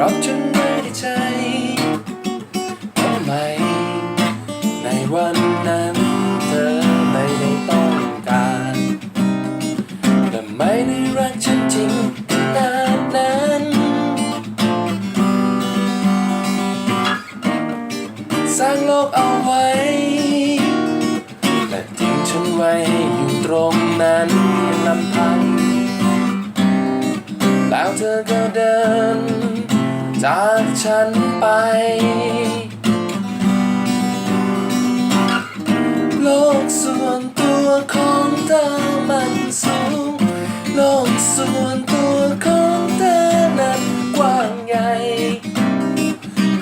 รับฉันไว้ในใจทำไมในวันนั้นเธอไม่ได้ต้องการแต่ไม่ได้รักฉันจริงขนาดนั้นสร้างโลกเอาไว้และทิ้งฉันไว้อยู่ตรงนั้นเพียงลำพังแล้วเธอก็เดิน จากฉันไปโลกส่วนตัวของเธอมันสูงโลกส่วนตัวของเธอนั้นกว้างใหญ่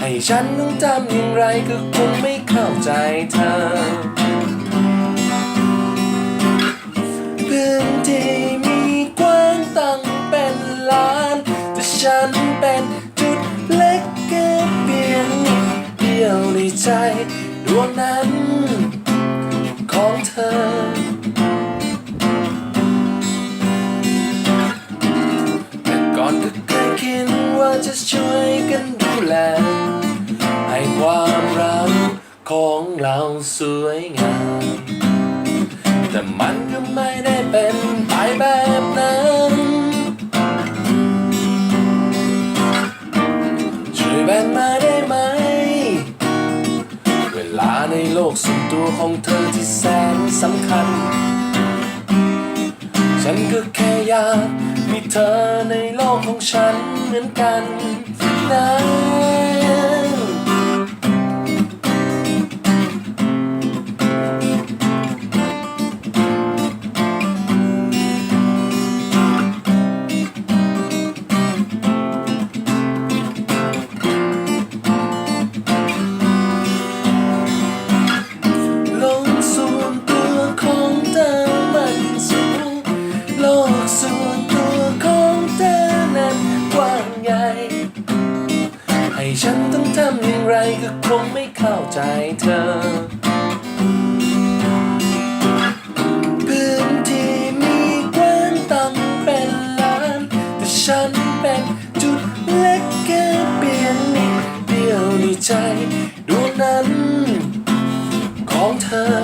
ให้ฉันต้องทำอย่างไรก็คงไม่เข้าใจเธอพื้นที่มีกว้างตั้งเป็นล้านแต่ฉันเป็น ดียวในใจดวงนั้นของเธอ แต่ก่อนก็เคยคิดว่าจะช่วยกันดูแล ให้ความรักของเราสวยงาม โลกส่วนตัวของเธอที่แสนสำคัญ ฉันก็แค่อยากมีเธอในโลกของฉันเหมือนกันนะ ให้ฉันต้องทำอย่างไรก็คงไม่เข้าใจเธอ พื้นที่มีกว้างตั้งเป็นล้าน แต่ฉันเป็นจุดเล็กแค่เพียงนิดเดียวในใจดวงนั้นของเธอ